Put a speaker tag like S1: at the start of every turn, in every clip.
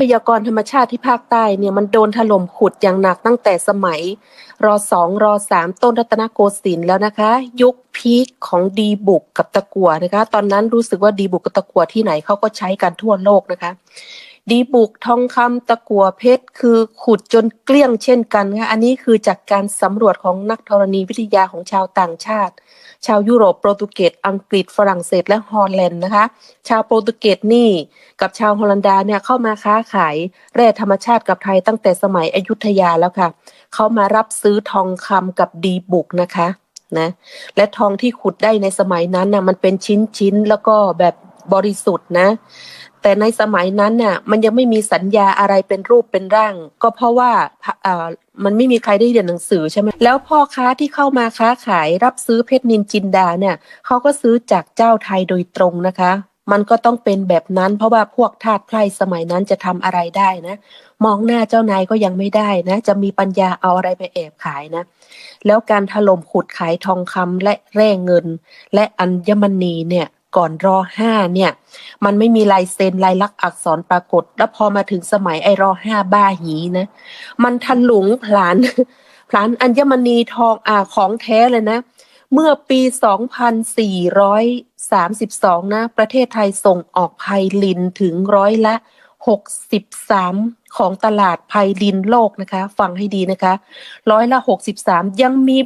S1: พยากรธรรมชาติที่ภาคใต้เนี่ยมันโดนถล่มขุดอย่างหนักตั้งแต่สมัยรอสองรอสามต้นรัตนโกสินทร์แล้วนะคะ ยุคพีคของดีบุกกับตะกัวนะคะ ตอนนั้นรู้สึกว่าดีบุกกับตะกัวที่ไหนเขาก็ใช้กันทั่วโลกนะคะ ดีบุกทองคำตะกัวเพชรคือขุดจนเกลี้ยงเช่นกันค่ะอันนี้คือจากการสำรวจของนักธรณีวิทยาของชาวต่างชาติ ชาวยุโรปโปรตุเกสอังกฤษฝรั่งเศสและฮอลแลนด์นะคะ ชาวโปรตุเกสนี่กับชาวฮอลันดาเนี่ยเข้ามาค้าขายแร่ธรรมชาติกับไทยตั้งแต่สมัยอยุธยาแล้วค่ะเขามารับซื้อทองคำกับดีบุกนะคะนะและทองที่ขุดได้ในสมัยนั้นน่ะมันเป็นชิ้นชิ้นๆแล้วก็แบบบริสุทธิ์นะ แต่ในสมัยนั้นน่ะมันยังไม่มีสัญญาอะไรเป็นรูปเป็นร่าง ก็เพราะว่าเอ่อมันไม่มีใครได้เรียนหนังสือใช่ไหมแล้วพ่อค้าที่เข้ามาค้าขายรับซื้อเพชรนินจินดาเนี่ยเขาก็ซื้อจากเจ้าไทยโดยตรงนะคะ มันก็ต้องเป็นแบบนั้นเพราะว่าพวกทาสไพร่สมัยนั้นจะทำอะไรได้นะ มองหน้าเจ้านายก็ยังไม่ได้นะ จะมีปัญญาเอาอะไรไปแอบขายนะ แล้วการถล่มขุดขายทองคำและแร่เงิน และอัญมณีเนี่ย ก่อนรอห้าเนี่ย มันไม่มีลายเซ็นลายลักษณ์อักษรปรากฏ แล้วพอมาถึงสมัยไอรอห้าบ้าหีนะ มันทะลุงผลานผลานอัญมณีทองอ่าของแท้เลยนะ เมื่อปี 2432 นะ ประเทศไทยส่งออกไพลินถึงร้อยละ 63 ของตลาดไพลินโลกนะคะ ฟังให้ดีนะคะ ร้อยละ 63 ยังมี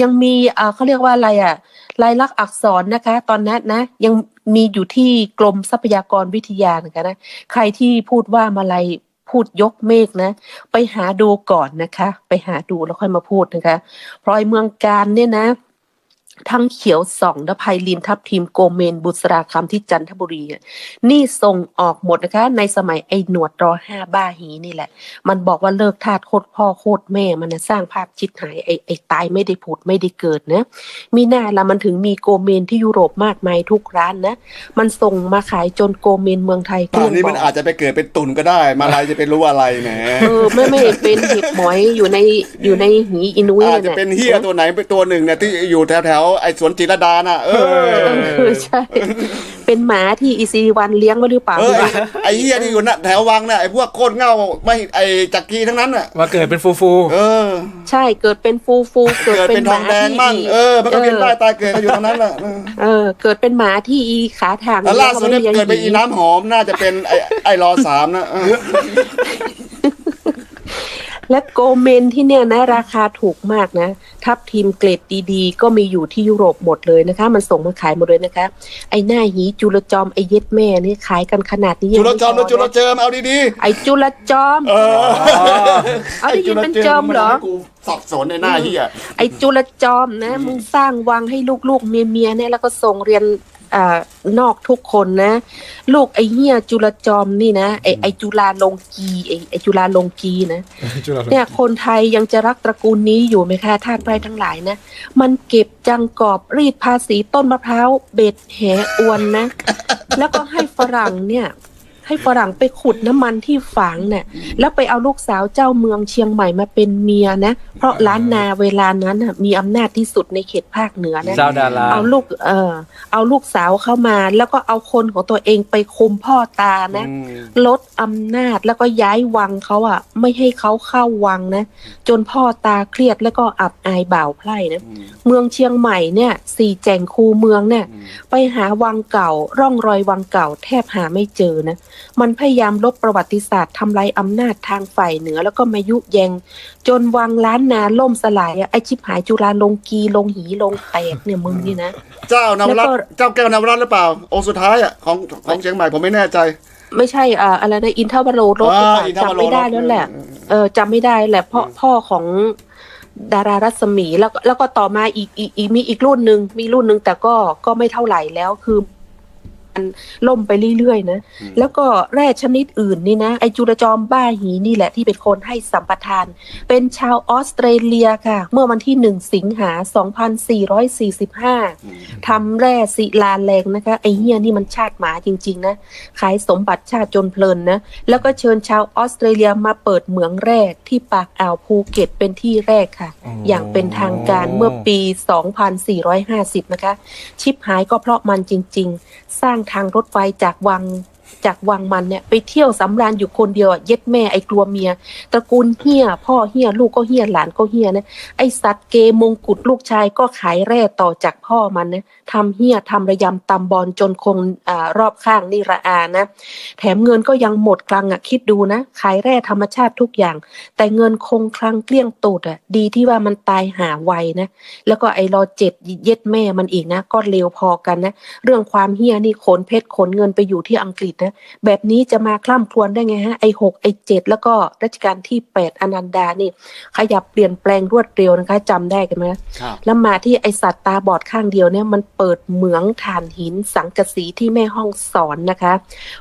S1: ยังมีอ่าเขาเรียกว่าอะไรอะลายลักษณ์อักษรนะคะ ตอนนั้นนะ ยังมีอยู่ที่กรมทรัพยากรวิทยานะคะนะใครที่พูดว่ามาลัยพูดยกเมฆนะ ไปหาดูก่อนนะคะ ไปหาดูแล้วค่อยมาพูดนะคะ เพราะไอ้เมืองการเนี่ยนะ ทั้งเขียวส่องและไพลินทับทีมโกเมนบุษราคำที่จันทบุรีอะนี่ส่งออกหมดนะคะ ในสมัยไอ้หนวดรอห้าบ้าหีนี่แหละ มันบอกว่าเลิกทาสโคตรพ่อโคตรแม่ มันนะสร้างภาพชิดหายไอ้ไอ้ตายไม่ได้ผุดไม่ได้เกิดนะ มีหน้าละมันถึงมีโกเมนที่ยุโรปมากมายทุกร้านนะ มันส่งมาขายจนโกเมนเมืองไทยเก
S2: ตอ
S1: ลี้
S2: น
S1: ยง
S2: นี้
S1: บ
S2: มัน
S1: อก
S2: อาจจะไปเกิดเป็นตุ่นก็ได้ มาลายจะไปรู้อะไรแหม
S1: เออไม่ไม่เป็นเห็บหมอยอยู่ในอยู่ในหีอินุย
S2: อาจจะ
S1: ย
S2: เป็นเฮียตัวไหนเป็นตัวหนึ่งเนี่ยที่อยู่แถวแถวๆไอ้สวนจิรดาน่ะเออ
S1: เออใช่ เป็นหมาที่อีซีวันเลี้ยงไว้หรือเปล่า
S2: เออไอ้เฮียที่อยู่น่ะแถววังน่ะไอ้พวกโคตรเง่าไม่ไอ้จักรีทั้งนั้นน่ะ
S3: มาเกิดเป็นฟูฟู
S2: เออ
S1: ใช่เกิดเป็นฟูฟูเกิด
S2: เกิด
S1: เป็
S2: เป็นน
S1: ห
S2: ท
S1: มา
S2: องแดง
S1: ที่
S2: มั่งเออมันก็เวียนว่ายตายเกิดกันอยู่ตรงนั้นแหละเออ
S1: เออ เกิดเป็นหมาที่อีขาทาง
S2: แล้วล่าสุดเนี่ย
S1: ลี้ยง
S2: เกิดเป็นอีน้ำหอมน่าจะเป็นไอ้ไอ้รอสามนะเออ
S1: และโกเมนที่เนี่ยนะ ราคาถูกมากนะ ทับทีมเกรดดีๆ ก็มีอยู่ที่ยุโรปหมดเลยนะคะ มันส่งมาขายหมดเลยนะคะ ไอ้หน้าหีจุลจอมไอ้เย็ดแม่นี่ขายกันขนาดนี้ยั
S2: จุ
S1: ง
S2: ล
S1: ไม่
S2: จอม
S1: พ
S2: แล้วจุล
S1: นะ
S2: เจิมเอาดี
S1: ไอ้จุลจอม
S2: ๆเออ
S1: เอาได้ยินเป็นเจิมเหรอ
S2: กูสับสนในหน้าเฮีย
S1: ไอ้จุลจอมนะมึงสร้างวังให้ลูกๆเมียๆเนี่ยแล้วก็ส่งเรียน อ่านอกทุกคนนะ ลูกไอ้เหี้ยจุลจอมนี่นะไอ้ไอ้จุลาลงกีไอ้ไอ้จุลาลงกีนะ
S3: จุฬาลงกรณ์
S1: เนี่ยคนไทยยังจะรักตระกูลนี้อยู่ไหมคะทาสไพร่ทั้งหลายนะ มันเก็บจังกอบรีดภาษีต้นมะพร้าวเบ็ดแหอวนนะ แล้วก็ให้ฝรั่งเนี่ย ให้ฝรั่งไปขุดน้ำมันที่ฝางเนี่ย แล้วไปเอาลูกสาวเจ้าเมืองเชียงใหม่มาเป็นเมียนะ เพราะล้านนาเวลานั้นน่ะมีอำนาจที่สุดในเขตภาคเหนือนะ
S3: เจ้าดารา
S1: เอาลูกเออเอาลูกสาวเข้ามา แล้วก็เอาคนของตัวเองไปคุมพ่อตานะ
S2: อืม
S1: ลดอำนาจแล้วก็ย้ายวังเขาอะไม่ให้เขาเข้าวังนะ จนพ่อตาเครียดแล้วก็อับอายบ่าวไพร่นะเมืองเชียงใหม่เนี่ย สี่แจ่งคูเมืองเนี่ย ไปหาวังเก่าร่องรอยวังเก่าแทบหาไม่เจอนะมันพยายามลบประวัติศาสตร์ทำลายอำนาจทางฝ่ายเหนือ แล้วก็มายุแยง จนวังล้านนาล่มสลายอะไอชิบหายจุฬาลงกีลงหีลงแตกเนี่ยมึงนี่นะ
S2: เจ้านวรัต
S1: แล้วก็
S2: น์เจ้าแก้วนวรัตน์หรือเปล่าองค์สุดท้ายอะของของเชียงใหม่ผมไม่แน่ใจ
S1: ไม่ใช่อ่าอะไรนะอินทวโรรสหรือเปล่า
S2: อ่าอินทวโรรส
S1: จำไม่ได้แล้วแหละเออจำไม่ได้แหละพ่อพ่อของดารารัศมีแล้วก็แล้วก็ต่อมาอีกอีกอีกมีอีกรุ่นหนึ่งมีรุ่นหนึ่งแต่ก็ก็ไม่เท่าไหร่แล้วคือมัน ล่มไปเรื่อยๆนะแล้วก็แร่ชนิดอื่นนี่นะไอจุลจอมบ้าหีนี่แหละที่เป็นคนให้สัมปทาน เป็นชาวออสเตรเลียค่ะ เมื่อวันที่หนึ่งสิงหา 2445ทำแร่ศิลาแรงนะคะไอเฮียนี่มันชาติหมาจริงๆนะขายสมบัติชาติจนเพลินนะแล้วก็เชิญชาวออสเตรเลียมาเปิดเหมืองแร่ที่ปากอ่าวภูเก็ตเป็นที่แรกค่ะ อย่างเป็นทางการเมื่อปี 2450 นะคะ ชิปหายก็เพราะมันจริง ๆ สร้างทางรถไฟจากวัง จากวังมันเนี่ย ไปเที่ยวสำราญอยู่คนเดียวอะเย็ดแม่ไอ้กลัวเมีย ตระกูลเฮียพ่อเฮียลูกก็เฮียหลานก็เฮียนะไอ้สัตว์เกมงกุฎลูกชายก็ขายแร่ต่อจากพ่อมันนะทำเฮียทำระยำตำบอลจนคงอรอบข้างนี่ระอานะ แถมเงินก็ยังหมดคลังอะคิดดูนะ ขายแร่ธรรมชาติทุกอย่าง แต่เงินคงคลังเกลี้ยงตูดอะดีที่ว่ามันตายหาไวนะ แล้วก็ไอ้รอเจ็ดเย็ดแม่มันอีกนะ ก็เลวพอกันนะ เรื่องความเฮียนี่ขนเพชรขนเงินไปอยู่ที่อังกฤษนะแบบนี้จะมาคล่ำครวญได้ไงฮะไอ้หกไอ้เจ็ดแล้วก็รัชกาลที่แปดอนันดานี่ ขยับเปลี่ยนแปลงรวดเร็วนะคะจำได้กันไหม
S2: ครับ
S1: แล้วมาที่ไอสัตว์ตาบอดข้างเดียวเนี่ยมันเปิดเหมืองถ่านหินสังกะสีที่แม่ห้องสอนนะคะ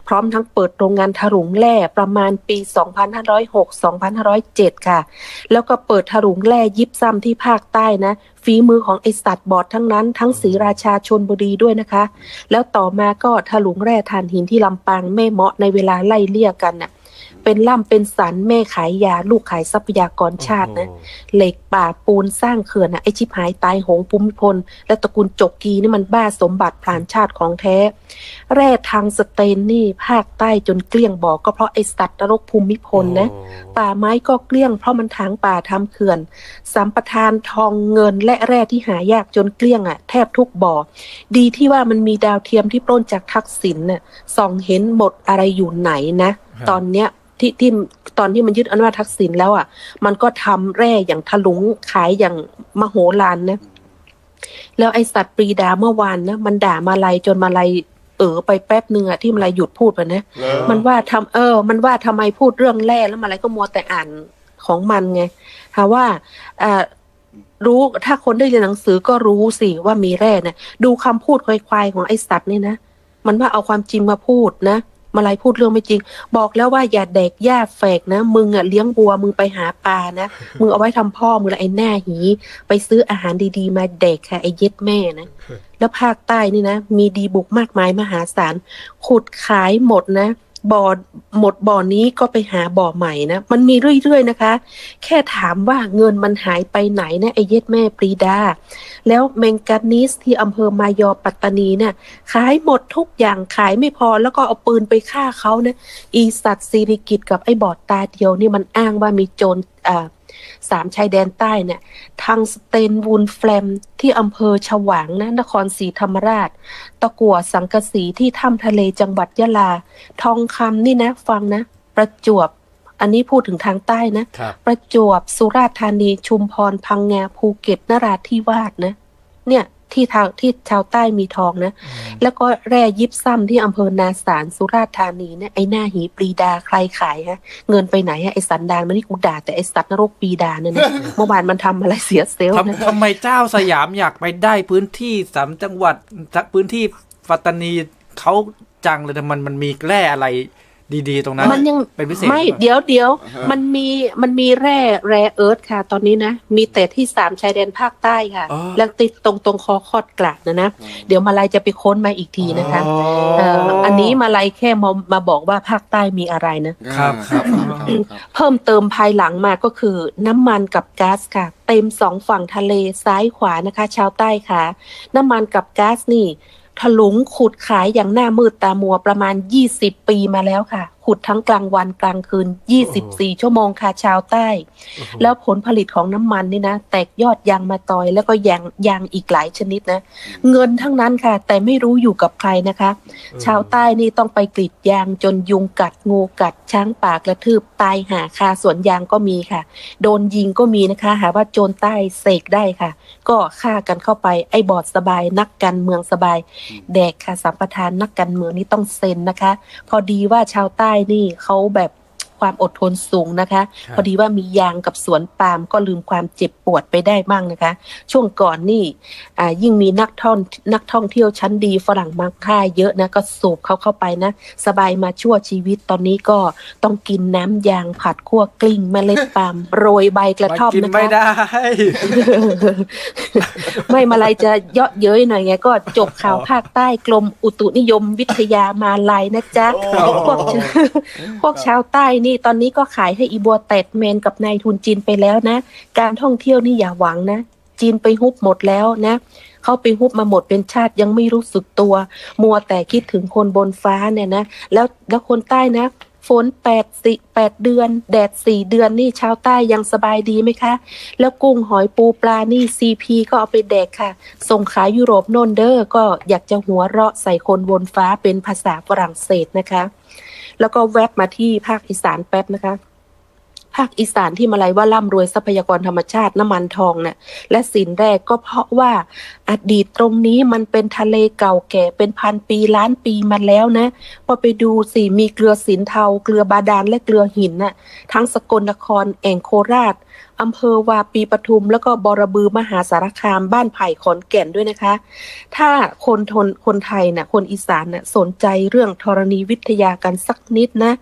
S1: พร้อมทั้งเปิดโรงงานถลุงแร่ประมาณปี 2506-2507 ค่ะ แล้วก็เปิดถลุงแร่ยิบซ้ำที่ภาคใต้นะ ฝีมือของไอสัตว์บอดทั้งนั้น ทั้งศรีราชาชนบุรีด้วยนะคะ แล้วต่อมาก็ถลุงแร่ถ่านหินที่ลำปางแม่เมาะในเวลาไล่เลี่ยกันน่ะ เป็นล่ำเป็นสันแม่ขายยา ลูกขายทรัพยากรชาตินะเหล็กป่าปูนสร้างเขื่อนนะไอชิบหายตายโหงภูมิพล และตระกูลจกกีนี่มันบ้าสมบัติพลานชาติของแท้ แร่ทางสเตนนี่ภาคใต้จนเกลี้ยงบอกก็เพราะไอสัตว์นรกภูมิพลนะป่าไม้ก็เกลี้ยงเพราะมันถางป่าทำเขื่อนสัมปทานทองเงินและแร่ที่หายากจนเกลี้ยงอะ แทบทุกบ่อ ดีที่ว่ามันมีดาวเทียมที่ปล้นจากทักษิณน่ะส่องเห็นหมดอะไรอยู่ไหนนะ
S3: ครับ
S1: ตอนเนี้ยที่ที่ตอนที่มันยึดอำนาจทักษิณแล้วอะ มันก็ทำแร่อย่างถลุงขายอย่างมโหฬารนะแล้วไอสัตว์ปรีดาเมื่อวานนะมันด่ามาลัยจนมาลัยเออไปแป๊บหนึ่งอะที่มาลัยหยุดพูดไปนะ มันว่าทำเออ มันว่าทำไมพูดเรื่องแร่แล้วมาลัยก็มัวแต่อ่านของมันไงหาว่าอ่ารู้ถ้าคนได้เรียนหนังสือก็รู้สิว่ามีแร่นะดูคำพูดควายๆของไอสัตว์นี่นะมันว่าเอาความจริงมาพูดนะ มาลายพูดเรื่องไม่จริง บอกแล้วว่าอย่าแดกหญ้าแฝกนะ มึงอะเลี้ยงบัวมึงไปหาปลานะ มึงเอาไว้ทำพ่อมึงละไอ้หน้าหี ไปซื้ออาหารดีๆ มาแดกค่ะไอ้เย็ดแม่นะ แล้วภาคใต้นี่นะ มีดีบุกมากมายมหาศาลขุดขายหมดนะ บ่อหมดบ่อนี้ก็ไปหาบ่อใหม่นะ มันมีเรื่อยๆนะคะ แค่ถามว่าเงินมันหายไปไหนนะไอ้เย็ดแม่ปรีดา แล้วแมงกานิสที่อำเภอมายอปัตตานีเนี่ยขายหมดทุกอย่างขายไม่พอแล้วก็เอาปืนไปฆ่าเขานะอีสัตว์ซีริกิตกับไอ้บอดตาเดียวนี่มันอ้างว่ามีโจรอ่า สามชายแดนใต้เนี่ย ทางสเตนวูนแฟลมที่อำเภอฉวางนะนครศรีธรรมราช ตะกั่วสังกะสีที่ถ้ำทะเลจังหวัดยะลา ทองคำนี่นะ ฟังนะ ประจวบ อันนี้พูดถึงทางใต้นะ
S3: ครับ
S1: ประจวบสุราษฎร์ธานีชุมพรพังงาภูเก็ตนราธิวาสนะ เนี่ย ที่ทางที่ชาวใต้มีทองนะ แล้วก็แร่ยิบซ้ำที่อำเภอนาสารสุราษฎร์ธานีเนี่ยไอ้หน้าหีปรีดาใครขายฮะ เงินไปไหนฮะไอ้สันดานมันนี่กูด่าแต่ไอ้สัตว์นรกปรีดาเนี่ยนะเมื่อวานมันทำอะไรเสียเซลล์นะ
S3: ทำทำไมเจ้าสยามอยากไปได้พื้นที่สามจังหวัดพื้นที่ปัตตานีเขาจังเลยแต่มันมันมีแร่อะไร ดีๆ ตรงนั้น
S1: มันยัง
S3: เป็นพิเศษ
S1: ไม่
S3: หรือเปล่า
S1: เดี๋ยวเดี๋ยว
S2: อ่าฮะ
S1: มันมีมันมีแร่แร่เอิร์ธค่ะ ตอนนี้นะ มีแต่ที่สามชายแดนภาคใต้ค่ะ
S3: อ๋อ
S1: แล้วติดตรงตรงคอคอดกลาดนะนะ เดี๋ยวมาลายจะไปค้นมาอีกทีนะคะ
S3: อ๋อ
S1: เอ่ออันนี้มาลายแค่มามาบอกว่าภาคใต้มีอะไรนะ
S3: ครับครับ
S1: เพิ่มเติมภายหลังมาก็คือน้ำมันกับก๊าซค่ะ เต็มสองฝั่งทะเลซ้ายขวานะคะ ชาวใต้ค่ะ น้ำมันกับก๊าซนี่ ถลุงขุดขายอย่างหน้ามืดตามัวประมาณ 20 ปีมาแล้วค่ะขุดทั้งกลางวันกลางคืน 24 ชั่วโมงค่ะชาวใต้ แล้วผลผลิตของน้ำมันนี่นะ แตกยอดยางมาตอยแล้วก็ยางยางอีกหลายชนิดนะ เงินทั้งนั้นค่ะ แต่ไม่รู้อยู่กับใครนะคะ ชาวใต้นี่ต้องไปกรีดยางจนยุงกัดงูกัดช้างป่ากระทืบตายหาคาสวนยางก็มีค่ะ โดนยิงก็มีนะคะ หาว่าโจรใต้เสกได้ค่ะ ก็ฆ่ากันเข้าไปไอ้บอดสบายนักการเมืองสบายแดกค่ะสัมปทานนักการเมืองนี่ต้องเซ็นนะคะ พอดีว่าชาวใต้นี่เขาแบบ ความอดทนสูงนะคะ
S3: ครับ
S1: พอดีว่ามียางกับสวนปาล์มก็ลืมความเจ็บปวดไปได้บ้างนะคะ ช่วงก่อนนี่อ่ายิ่งมีนักท่องนักท่องเที่ยวชั้นดีฝรั่งมาค่ายเยอะนะก็สูบเขาเข้าไปนะ สบายมาชั่วชีวิตตอนนี้ก็ต้องกินน้ำยางผัดคั่วกลิ้งเมล็ดปาล์มโรยใบกระท่อม
S3: กิน
S1: นะคะ
S3: ไม่ได้
S1: ไม่มาลายจะเยาะเย้ยหน่อยไงก็จบข่าวภาคใต้กรมอุตุนิยมวิทยามาลายนะจ๊ะ
S2: โอ้
S1: พวกพวกชาวใต้นี่ตอนนี้ก็ขายให้อีบัวแตดแมนกับนายทุนจีนไปแล้วนะ การท่องเที่ยวนี่อย่าหวังนะ จีนไปฮุบหมดแล้วนะเขาไปฮุบมาหมดเป็นชาติยังไม่รู้สึกตัว มัวแต่คิดถึงคนบนฟ้าเนี่ยนะ แล้วแล้วคนใต้นะฝนแปดสิแปดเดือน แดดสี่เดือนนี่ชาวใต้ยังสบายดีไหมคะ แล้วกุ้งหอยปูปลานี่ซีพีก็เอาไปแดกค่ะ ส่งขายยุโรปโน่นเดอ้อก็อยากจะหัวเราะใส่คนบนฟ้าเป็นภาษาฝรั่งเศสนะคะ แล้วก็แวบมาที่ภาคอีสานแป๊บนะคะ ภาคอีสานที่มาลัยว่าร่ำรวยทรัพยากรธรรมชาติน้ำมันทองเนี่ยและสินแรกก็เพราะว่า อดีตตรงนี้มันเป็นทะเลเก่าแก่เป็นพันปีล้านปีมาแล้วนะ พอไปดูสิมีเกลือสินเทา เกลือบาดาลและเกลือหินน่ะทั้งสกลนครแอ่งโคราชอำเภอวาปีปทุม แล้วก็บรบือมหาสารคามบ้านไผ่ขอนแก่นด้วยนะคะ ถ้าคนทนคนไทยน่ะคนอีสานน่ะสนใจเรื่องธรณีวิทยากันสักนิดนะ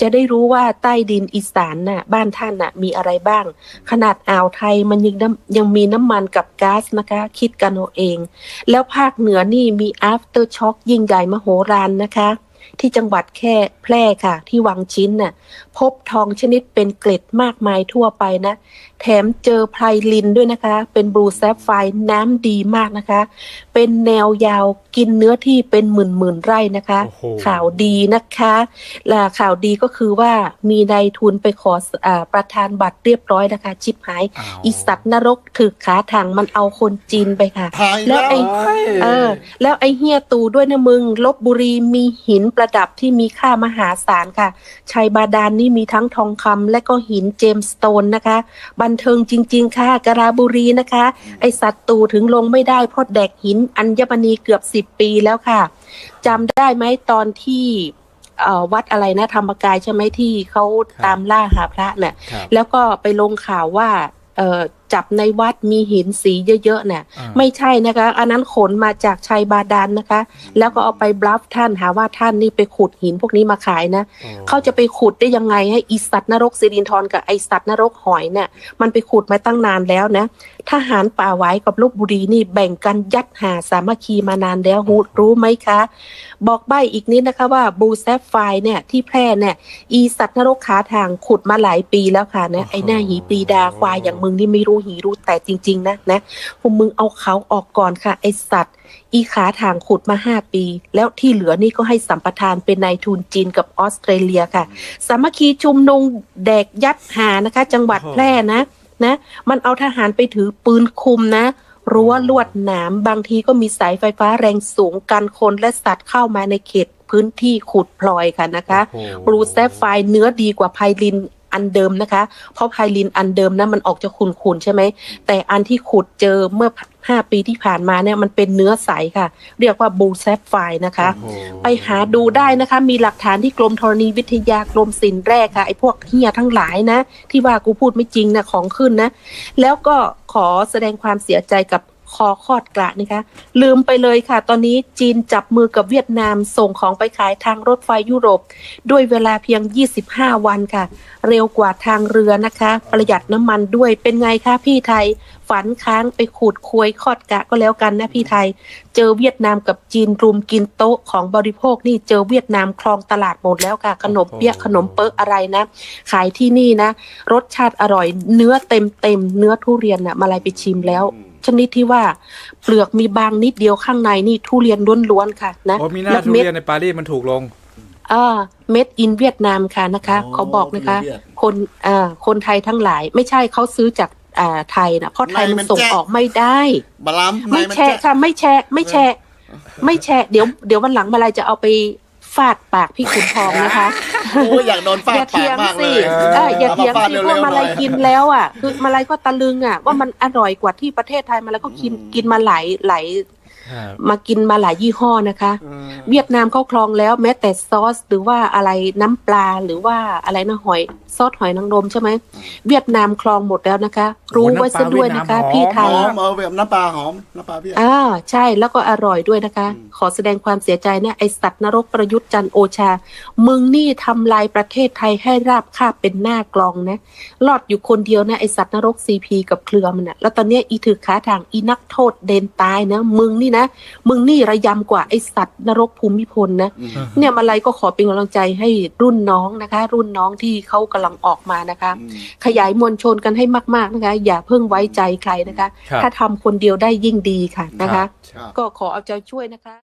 S1: จะได้รู้ว่าใต้ดินอีสานน่ะบ้านท่านน่ะมีอะไรบ้าง ขนาดอ่าวไทยมันยังยังมีน้ำมันกับก๊าซนะคะ คิดกันเอาเอง แล้วภาคเหนือนี่มี after shock ยิ่งใหญ่มโหฬารนะคะ ที่จังหวัดแค่แพร่ค่ะ ที่วังชิ้นน่ะพบทองชนิดเป็นเกล็ดมากมายทั่วไปนะ แถมเจอไพรลินด้วยนะคะ เป็นบลูแซฟไฟน้ำดีมากนะคะ เป็นแนวยาวกินเนื้อที่เป็นหมื่นหมื่นๆไร่นะคะ
S3: โอ้โห
S1: ข่าวดีนะคะและข่าวดีก็คือว่ามีนายทุนไปขออาประธานบัตรเรียบร้อยนะคะ ชิบหาย
S3: อ้าว
S1: อีสัตว์นรกถือขาถังมันเอาคนจีนไปค่ะ
S2: ถ่าย
S1: แล้
S2: แล้วว
S1: ไอ้เออ แล้วไอ้เฮียตูด้วยนะมึงลบบุรีมีหินประดับที่มีค่ามหาศาลค่ะชัยบาดาลนนี่มีทั้งทองคำและก็หินเจมส์สโตนนะคะ บันเทิงจริง ๆ ค่ะกราบุรีนะคะ ไอสัตว์ตูถึงลงไม่ได้เพราะแดกหินอัญมณีเกือบสิบปีแล้วค่ะจำได้ไหมตอนที่เอ่อวัดอะไรนะธรรมกายใช่ไหมที่เขาตามล่าหาพระเนี่ย
S3: ครับ
S1: แล้วก็ไปลงข่าวว่าเอ่อ จับในวัดมีหินสีเยอะๆเนี่ย
S3: อ่า
S1: ไม่ใช่นะคะ อันนั้นขนมาจากชัยบาดาลนนะคะ แล้วก็เอาไปบลัฟท่านหาว่าท่านนี่ไปขุดหินพวกนี้มาขายนะ
S3: โอ้
S1: เขาจะไปขุดได้ยังไงให้อีสัตว์นรกสิรินทรกับไอสัตว์นรกหอยเนี่ยมันไปขุดมาตั้งนานแล้วนะทหารป่าไว้กับลบบุรีนี่แบ่งกันยัดหาสามัคคีมานานแล้วรู้รู้ไหมคะ บอกใบอีกนิดนะคะว่าบูแซฟไฟเนี่ยที่แพร่เนี่ยอีสัตว์นรกขาทางขุดมาหลายปีแล้วค่ะนะไอหน้าหีปรีดาควายอย่างมึงนี่ไม่รู้หีรู้แต่จริง ๆ นะนะพวกมึงเอาเขาออกก่อนค่ะ ไอสัตว์อีขาทางขุดมาห้าปี แล้วที่เหลือนี่ก็ให้สัมปทานเป็นนายทุนจีนกับออสเตรเลียค่ะ สามัคคีชุมนุมแดกยัดหานะคะ จังหวัดแพร่นะ นะ มันเอาทหารไปถือปืนคุมนะรั้วลวดหนามบางทีก็มีสายไฟฟ้าแรงสูงกันคนและสัตว์เข้ามาในเขตพื้นที่ขุดพลอยค่ะนะคะ
S3: โอ้โห
S1: บลูแซฟไฟเนื้อดีกว่าไพลิน อันเดิมนะคะ เพราะไพลินอันเดิมนะมันออกจะขุนๆใช่ไหม แต่อันที่ขุดเจอเมื่อ 5 ปีที่ผ่านมาเนี่ยมันเป็นเนื้อใสค่ะ เรียกว่าบลูแซฟไฟนะคะ
S3: โอ้โห
S1: ไปหาดูได้นะคะ มีหลักฐานที่กรมธรณีวิทยากรมศิลป์แรกค่ะไอ้พวกเฮียทั้งหลายนะ ที่ว่ากูพูดไม่จริงนะของขึ้นนะ แล้วก็ขอแสดงความเสียใจกับ คอคอดกระนะคะ ลืมไปเลยค่ะ ตอนนี้จีนจับมือกับเวียดนามส่งของไปขายทางรถไฟยุโรป ด้วยเวลาเพียง 25 วันค่ะ เร็วกว่าทางเรือนะคะ ประหยัดน้ำมันด้วยเป็นไงคะพี่ไทย ฝันค้างไปขูดควยคอดกะก็แล้วกันนะพี่ไทย เจอเวียดนามกับจีนรุมกินโต๊ะของบริโภคนี่เจอเวียดนามคลองตลาดหมดแล้วค่ะ ขนมเปี๊ยะขนมเป๊ะอะไรนะ ขายที่นี่นะ รสชาติอร่อยเนื้อเต็มเต็มๆเนื้อทุเรียนน่ะมาลายไปชิมแล้ว ชนิดที่ว่าเปลือกมีบางนิดเดียวข้างในนี่ทุเรียนล้วนๆค่ะนะ
S3: โอ้มีหน้า
S1: แล้ว
S3: ทุ
S1: เม็ด
S3: เรียนในปารีสมันถูกลง
S1: อ่าเม็ดอินเวียดนามค่ะนะคะ
S2: อ๋อ
S1: เขาบอกนะคะ
S2: เวียด
S1: คนอ่าคนไทยทั้งหลาย ไม่ใช่เขาซื้อจากอ่าไทยนะเพราะไทย
S2: ใน
S1: มั
S2: มันน
S1: ส่ง
S2: แจ้ง
S1: ออกไม่ได้
S2: บาลาม
S1: ไม่
S2: ใน
S1: แชะค่ะไม่แชะไม่แชะไม่แชะเดี๋ยวเดี๋ยววันหลังมาลายจะเอาไป ฟาดปากพี่ขุนทองนะคะ
S2: โอ้ยอยากโดนฟา
S1: อ
S2: ด
S1: ย่า
S2: ปา
S1: เถี
S2: ก
S1: ยง
S2: มากเล
S1: สิ
S2: ย
S1: เอออย่าเถียง
S2: มฟด
S1: สิ
S2: เร็
S1: เพราะ
S2: ๆ
S1: มา
S2: หน่
S1: ลา
S2: อย
S1: กินแล้วอะ คือมาลายก็ตะลึงอะว่ามันอร่อยกว่าที่ประเทศไทยมาลายก็กินกินมาหลายหลาย
S3: ครับ
S1: มากินมาหลายยี่ห้อนะคะ
S2: อืม
S1: เวียดนามเขาคลองแล้วแม้แต่ซอส หรือว่าอะไรน้ำปลาหรือว่าอะไรนะหอยซอสหอยนางรมใช่ไหมเวียดนามคลองหมดแล้วนะคะ รู้ไว้ซะด้วยนะคะ พี่ไท
S2: ห
S1: ย
S2: อมเออแบบน้ำปลาหอมน้ำปลาเพี้ย
S1: อ่าใช่แล้วก็อร่อยด้วยนะคะ ขอแสดงความเสียใจนะไอสัตว์นรกประยุทธ์จันทร์โอชา มึงนี่ทำลายประเทศไทยให้ราบคาบเป็นหน้ากลองนะรอดอยู่คนเดียวนะไอสัตว์นรกซีพีกับเครือมันนะแล้วตอนเนี้ยอีถือขาทางอีนักโทษเดนตายนะมึงนี่นะนะมึงนี่ระยำกว่าไอสัตว์นรกภูมิพลนะ
S2: อืม
S1: เนี่ยมาลัยก็ขอเป็นกำลังใจให้รุ่นน้องนะคะ รุ่นน้องที่เขากำลังออกมานะคะ
S2: อืม
S1: ขยายมวลชนกันให้มาก ๆนะคะ อย่าเพิ่งไว้ใจใครนะคะ
S3: ครับ
S1: ถ้าทำคนเดียวได้ยิ่งดีค่ะนะคะ
S2: ครับ
S1: ก็ขอเอาใจช่วยนะคะ